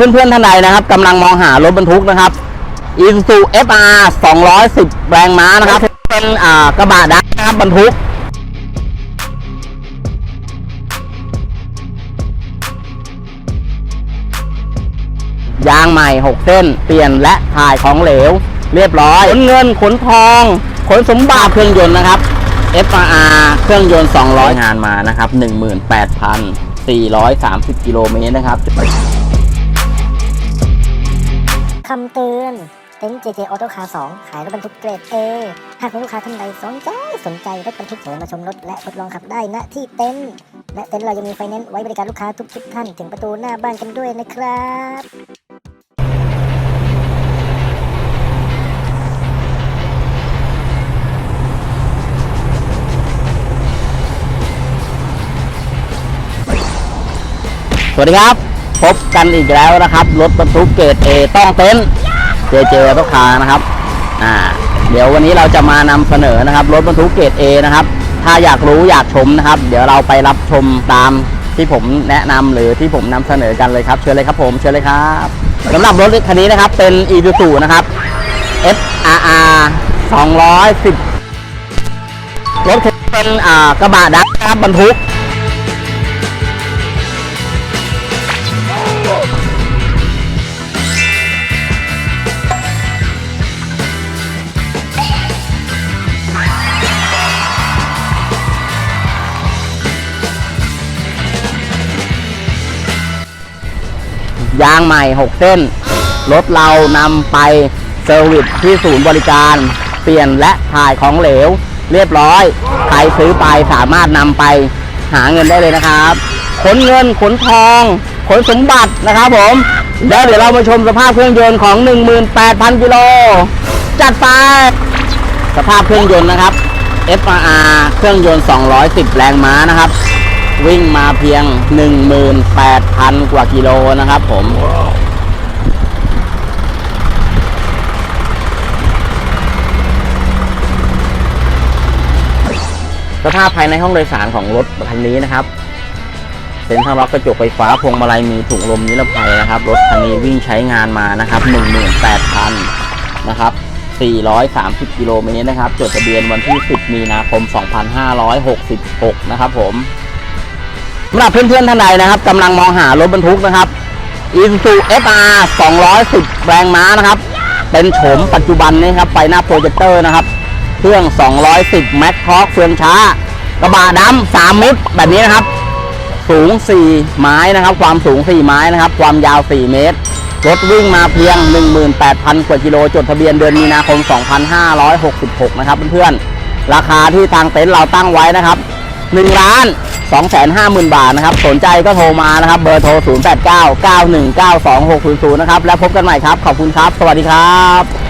เพื่อนๆท่านใดนะครับกำลังมองหารถบรรทุกนะครับ Isuzu FR 210 แรงม้านะครับ เป็นกระบะดักนะครับบรรทุกยางใหม่ 6 เส้น เปลี่ยนและถ่ายของเหลว เรียบร้อย ขนเงิน ขนทอง ขนสมบัติเครื่องยนต์นะครับ FR เครื่องยนต์ 200 งานมานะครับ 18,430 กิโลเมตรนะครับ คำเตือนเต็นท์ JJ Auto Car 2 ขายรถบรรทุกเกรด A หากมีลูกค้าท่านใดสนใจสนใจรถบรรทุกเชิญมาชมรถและทดลองขับได้ณที่เต็นท์และเต็นท์เรายังมีไฟแนนซ์ไว้บริการลูกค้าทุกทุกท่านถึงประตูหน้าบ้านกันด้วยนะครับ สวัสดีครับ พบกันอีกแล้วนะครับ รถบรรทุกเกรด A ต้องเต็นเจเจต้องคานะครับ อ่า เดี๋ยววันนี้เราจะมานำเสนอนะครับ รถบรรทุกเกรด A นะครับ ถ้าอยากรู้อยากชมนะครับ เดี๋ยวเราไปรับชมตามที่ผมแนะนำหรือที่ผมนำเสนอกันเลยครับ เชิญเลยครับผม เชิญเลยครับสำหรับรถคันนี้นะครับ เป็น Isuzu นะครับ FRR 210 รถเป็นกระบะดักนะครับบรรทุก ยางใหม่ 6 เส้น รถเรานำไปเซอร์วิสที่ศูนย์บริการ เปลี่ยนและถ่ายของเหลว เรียบร้อย ใครซื้อไปสามารถนำไปหาเงินได้เลยนะครับ ขนเงิน ขนทอง ขนสมบัตินะครับผมแล้วเดี๋ยวเรามาชมสภาพเครื่องยนต์ของ 18,000 กิโล จัดไป สภาพเครื่องยนต์นะครับ FRR เครื่องยนต์ 210 แรงม้านะครับ วิ่งมาเพียง 18,000 กว่ากิโลนะครับผม สภาพภายในห้องโดยสารของรถคันนี้นะครับเซ็นทรัลล็อกกระจกไฟฟ้าพวงมาลัยมีถุงลมนิรภัยนะครับ รถคันนี้วิ่งใช้งานมานะครับ18,000นะครับ430 กิโลเมตรนะครับ จดทะเบียนวันที่ 10 มีนาคม 2566 นะครับผม สำหรับเพื่อนๆท่านใดนะครับกำลังมองหารถบรรทุกนะครับ Isuzu FR 210 แรงม้านะครับ เป็นโฉมปัจจุบันนี้ครับไฟหน้าโปรเจคเตอร์นะครับ เครื่อง 210 Max Torque เฟืองช้า กระบะดำ3มิตรแบบนี้นะครับ สูง 4 ไม้นะครับ ความสูง 4 ไม้นะครับ ความยาว 4 เมตร รถวิ่งมาเพียง 18,000 กว่ากิโล จดทะเบียนเดือนมีนาคม 2566 นะครับเพื่อนๆ ราคาที่ทางเต็นท์เราตั้งไว้นะครับ 1ล้าน250,000 บาทนะครับ สนใจก็โทรมานะครับ เบอร์โทร 089 919 2600 นะครับ แล้วพบกันใหม่ครับ ขอบคุณครับ สวัสดีครับ